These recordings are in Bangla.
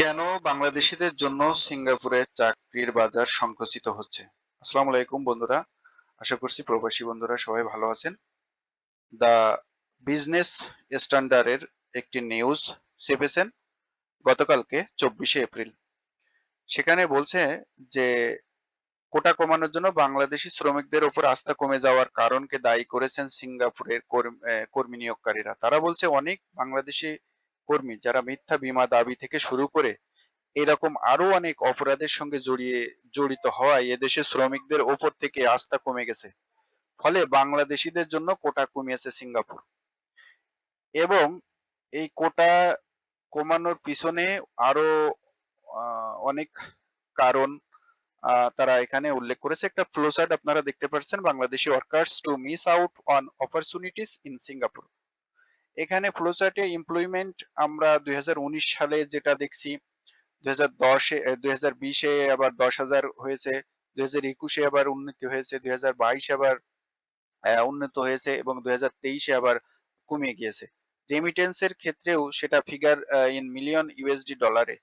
কেন বাংলাদেশিদের জন্য সিঙ্গাপুরে চাকরির বাজার সংকুচিত হচ্ছে? আসসালামু আলাইকুম বন্ধুরা, আশা করছি প্রবাসী বন্ধুরা সবাই ভালো আছেন। দা বিজনেস স্ট্যান্ডার্ডের একটি নিউজ চেপেছেন গতকালকে, চব্বিশে এপ্রিল। সেখানে বলছে যে, কোটা কমানোর জন্য বাংলাদেশি শ্রমিকদের উপর আস্থা কমে যাওয়ার কারণকে দায়ী করেছেন সিঙ্গাপুরের কর্মী নিয়োগকারীরা। তারা বলছে, অনেক বাংলাদেশি কর্মী যারা মিথ্যা বীমা দাবি থেকে শুরু করে এরকম আরও অনেক অপরাধের সঙ্গে জড়িয়ে, জড়িত হওয়ায় এদেশে শ্রমিকদের ওপর থেকে আস্থা কমে গেছে। ফলে বাংলাদেশিদের জন্য কোটা কমিয়েছে সিঙ্গাপুর। এবং এই কোটা কমানোর পিছনে আরও অনেক কারণ তারা এখানে উল্লেখ করেছে। একটা ফ্লোচার্ট আপনারা দেখতে পাচ্ছেন, Bangladeshi workers to miss out on opportunities in Singapore এখানে ফ্লোচার্টে এমপ্লয়মেন্ট আমরা দুই সালে যেটা দেখছি, দুই হাজার দশে আবার দশ হাজার হয়েছে, দুই হাজার আবার উন্নতি হয়েছে, দুই আবার উন্নত হয়েছে এবং দুই হাজার আবার কমে গিয়েছে। রেমিটেন্সের ক্ষেত্রেও সেটা ফিগার ইন মিলিয়ন ইউএসডি ডলারে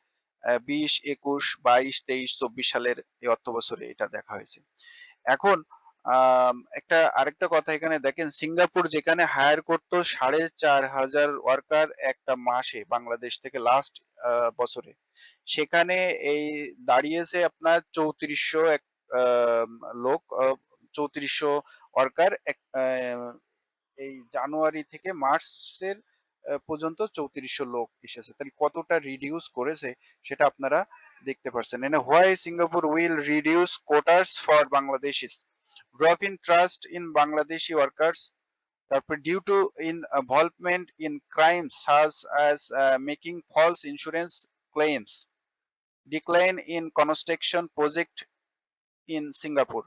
বিশ, একুশ, বাইশ, তেইশ, চব্বিশ সালের এই অর্থ বছরে এটা দেখা হয়েছে। এখন একটা আরেকটা কথা এখানে দেখেন, সিঙ্গাপুর যেখানে হায়ার করতো সাড়ে চার হাজার ওয়ার্কার একটা মাসে বাংলাদেশ থেকে লাস্ট বছরে, সেখানে এই দাঁড়িয়েছে আপনার চৌত্রিশশো এক লোক চৌত্রিশশো ওয়ার্কার এই জানুয়ারি থেকে মার্চের পর্যন্ত চৌত্রিশশো লোক এসেছে। তাহলে কতটা রিডিউস করেছে সেটা আপনারা দেখতে পাচ্ছেন এনে why Singapore will reduce quotas for Bangladeshis drop in trust in Bangladeshi workers তারপর due to involvement in crime such as making false insurance claims decline in construction project in Singapore,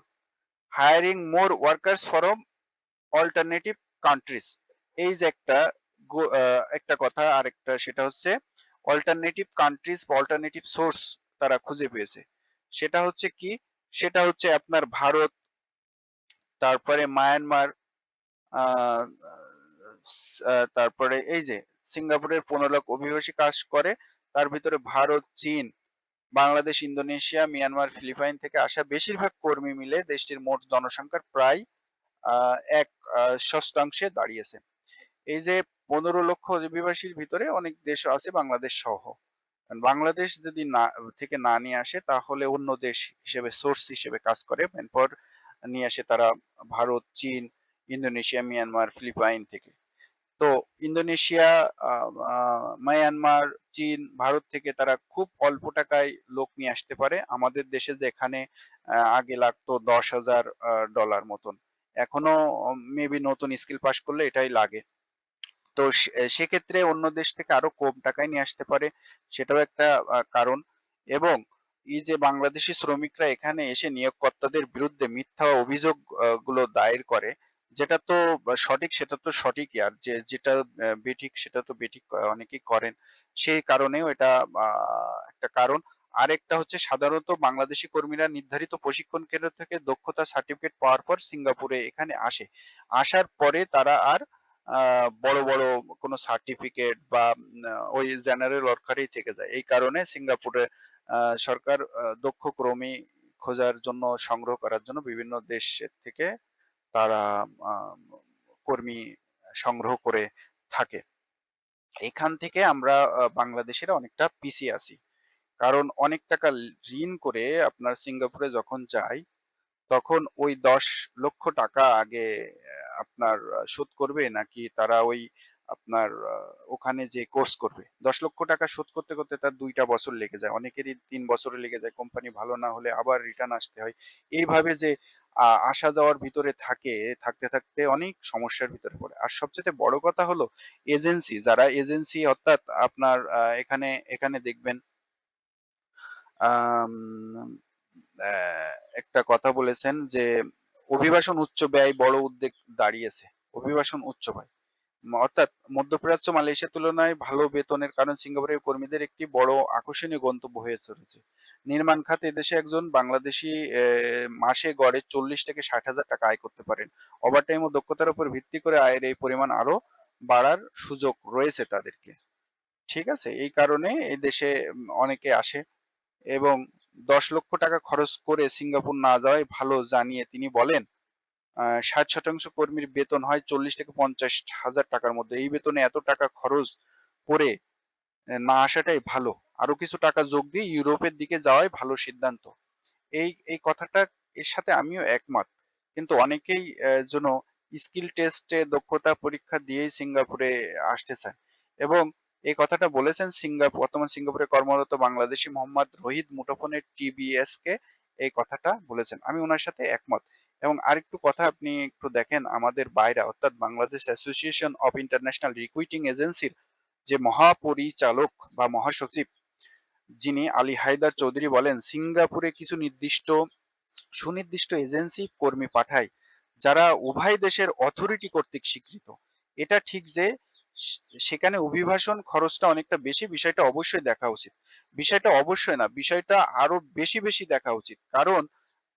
hiring more workers from alternative countries. এই যে একটা আহ, একটা কথা আরেকটা সেটা হচ্ছে অল্টারনেটিভ কান্ট্রিজ বা অল্টারনেটিভ সোর্স তারা খুঁজে পেয়েছে। সেটা হচ্ছে কি? সেটা হচ্ছে আপনার ভারত তারপরে মায়ানমার তারপরে এই যে সিঙ্গাপুরের পনেরো লাখ অভিবাসী কাজ করে, তার ভিতরে ভারত, চীন, বাংলাদেশ, ইন্দোনেশিয়া, মিয়ানমার, ফিলিপাইন থেকে আসা বেশিরভাগ কর্মী মিলে দেশটির মোট জনসংখ্যার প্রায় এক ষষ্ঠাংশে দাঁড়িয়েছে। এই যে পনেরো লক্ষ অভিবাসীর ভিতরে অনেক দেশ আছে বাংলাদেশ সহ। বাংলাদেশ যদি না, থেকে না নিয়ে আসে, তাহলে অন্য দেশ হিসেবে সোর্স হিসেবে কাজ করে। এরপর নিয়ে আসে তারা ভারত, চীন, ইন্দোনেশিয়া, মিয়ানমার, ফিলিপাইন থেকে। তো ইন্দোনেশিয়া মায়ানমার, চীন, ভারত থেকে তারা খুব অল্প টাকায় লোক নিয়ে আসতে পারে। আমাদের দেশে যেখানে আগে লাগতো দশ হাজার ডলার মতন। এখনও মেবি নতুন স্কিল পাস করলে এটাই লাগে। তো সেক্ষেত্রে অন্য দেশ থেকে আরও কম টাকায় নিয়ে আসতে পারে, সেটাও একটা কারণ। এবং এই যে বাংলাদেশি শ্রমিকরা এখানে এসে নিয়োগকর্তাদের বিরুদ্ধে মিথ্যা অভিযোগগুলো দায়ের করে, যেটা তো সঠিক, সেটা তো সঠিকই। আর যে, যেটা বেঠিক, সেটা তো বেঠিক অনেকেই করেন। সেই কারণেও এটা একটা কারণ। আরেকটা হচ্ছে সাধারণত বাংলাদেশি কর্মীরা নির্ধারিত প্রশিক্ষণ কেন্দ্র থেকে দক্ষতা সার্টিফিকেট পাওয়ার পর সিঙ্গাপুরে এখানে আসে। আসার পরে তারা আর বড় বড় কোনো সার্টিফিকেট বা ওই জেনারেল ওয়ার্কারই থেকে যায়। এই কারণে সিঙ্গাপুরে সরকার দক্ষ কর্মী খোঁজার জন্য সংগ্রহ করার জন্য বিভিন্ন দেশের থেকে তারা কর্মী সংগ্রহ করে থাকে। এখান থেকে আমরা বাংলাদেশের অনেকটা পিছিয়ে আছি। কারণ অনেক টাকা ঋণ করে আপনার সিঙ্গাপুরে যখন যাই, তখন ওই দশ লক্ষ টাকা আগে আপনার শোধ করবে নাকি তারা ওই আপনার ওখানে যে কোর্স করবে। দশ লক্ষ টাকা শোধ করতে করতে তার দুইটা বছর লেগে যায়। অনেকেরই তিন বছরে লেগে যায়। কোম্পানি ভালো না হলে আবার রিটার্ন আসতে হয়। এইভাবে যে আসা যাওয়ার ভিতরে থাকে, থাকতে থাকতে অনেক সমস্যার ভিতরে পড়ে। আর সবচেয়ে বড় কথা হলো এজেন্সি যারা এজেন্সি অর্থাৎ আপনার এখানে এখানে দেখবেন একটা কথা বলেছেন যে, অভিবাসন উচ্চ ব্যয় বড় উদ্বেগ দাঁড়িয়েছে। অভিবাসন উচ্চ ব্যয়। অর্থাৎ মধ্যপ্রাচ্য মালয়েশিয়ার তুলনায় ভালো বেতনের কারণ সিঙ্গাপুরের কর্মীদের একটি বড় আকর্ষণীয় গন্তব্য হয়ে চলেছে। নির্মাণ খাতে এদেশে একজন বাংলাদেশি মাসে গড়ে চল্লিশ থেকে ষাট হাজার টাকা আয় করতে পারেন। ওভারটাইম ও দক্ষতার উপর ভিত্তি করে আয়ের এই পরিমাণ আরও বাড়ার সুযোগ রয়েছে তাদেরকে। ঠিক আছে? এই কারণে এই দেশে অনেকে আসে এবং ১০ লক্ষ টাকা খরচ করে সিঙ্গাপুর না যাওয়াই ভালো জানিয়ে তিনি বলেন, আ ৬০% কর্মীর বেতন হয় ৪০ থেকে ৫০ হাজার টাকার মধ্যে। এই বেতনে এত টাকা খরচ করে না আসাটাই ভালো। আরও কিছু টাকা যোগ দিয়ে ইউরোপের দিকে যাওয়াই ভালো সিদ্ধান্ত। এই, এই কথাটা এর সাথে আমিও একমত। কিন্তু অনেকেই যেন স্কিল টেস্টে দক্ষতা পরীক্ষা দিয়েই সিঙ্গাপুরে আসতে চায়। এবং এই কথাটা বলেছেন সিঙ্গাপ বর্তমান সিঙ্গাপুরে কর্মরত বাংলাদেশী মোহাম্মদ রহিদ মুঠোফোনের টিবিএস কে এই কথাটা বলেছেন। আমি ওনার সাথে একমত। এবং আরেকটু কথা আপনি একটু দেখেন আমাদের বাইরা অর্থাৎ Bangladesh association of international recruiting এজেন্সির যে মহাপরিচালক বা মহাসচিব যিনি আলী হায়দার চৌধুরী বলেন, সিঙ্গাপুরে কিছু নির্দিষ্ট সুনির্দিষ্ট এজেন্সি কর্মী পাঠায়, যারা উভয় দেশের অথরিটি কর্তৃক স্বীকৃত। এটা ঠিক যে সেখানে অভিবাসন খরচটা অনেকটা বেশি, বিষয়টা অবশ্যই দেখা উচিত। বিষয়টা অবশ্যই না, বিষয়টা আরও বেশি, বেশি দেখা উচিত। কারণ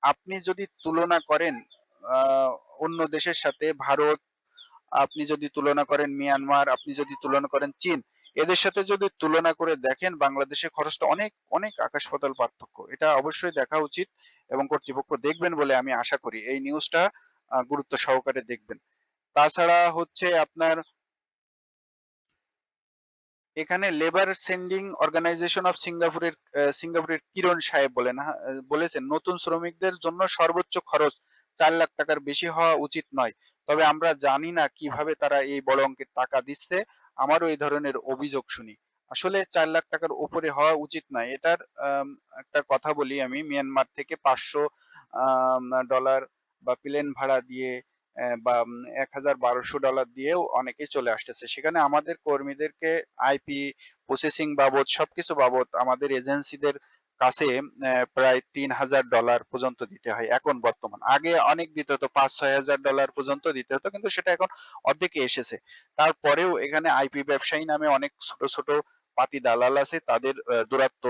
আপনি যদি তুলনা করেন অন্য দেশের সাথে ভারত, আপনি যদি তুলনা করেন মিয়ানমার, আপনি যদি তুলনা করেন চীন, এদের সাথে যদি তুলনা করে দেখেন বাংলাদেশের খরচটা অনেক, অনেক আকাশ পাতাল পার্থক্য। এটা অবশ্যই দেখা উচিত এবং কর্তৃপক্ষ দেখবেন বলে আমি আশা করি। এই নিউজটা গুরুত্ব সহকারে দেখবেন। তাছাড়া হচ্ছে আপনার এখানে লেবার সেন্ডিং অর্গানাইজেশন অফ সিঙ্গাপুরের সিঙ্গাপুরের কিরণ সাহেব বলেন বলেছেন, "নতুন শ্রমিকদের জন্য সর্বোচ্চ খরচ চার লাখ টাকার বেশি হওয়া উচিত নয়। তবে আমরা জানি না কীভাবে তারা এই বড় অঙ্কের টাকা দিচ্ছে। আমারও এই ধরনের অভিযোগ শুনি। আসলে চার লাখ টাকার উপরে হওয়া উচিত নয়। এটার একটা কথা বলি আমি মিয়ানমার থেকে ৫০০ আম ডলার বা প্লেন ভাড়া দিয়ে বা উম $১,১২০০ দিয়েও অনেকেই চলে আসতেছে। সেখানে আমাদের কর্মীদেরকে আইপি, প্রসেসিং বাবদ সবকিছু বাবদ আমাদের এজেন্সিদের কাছে প্রায় $৩,০০০ পর্যন্ত দিতে হয় এখন বর্তমান। আগে অনেক দিতে হতো পাঁচ ছয় হাজার ডলার পর্যন্ত দিতে হতো কিন্তু সেটা এখন অর্ধেকে এসেছে। তারপরেও এখানে আইপি ব্যবসায়ী নামে অনেক ছোট, ছোট পাতি দালাল আছে তাদের দূরত্ব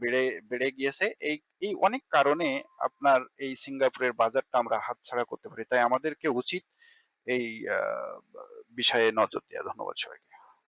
বেড়ে, বেড়ে গিয়েছে। এই, এই অনেক কারণে আপনার এই সিঙ্গাপুরের বাজারটা আমরা হাত ছাড়া করতে পারি। তাই আমাদেরকে উচিত এই বিষয়ে নজর দেওয়া ধন্যবাদ সবাইকে।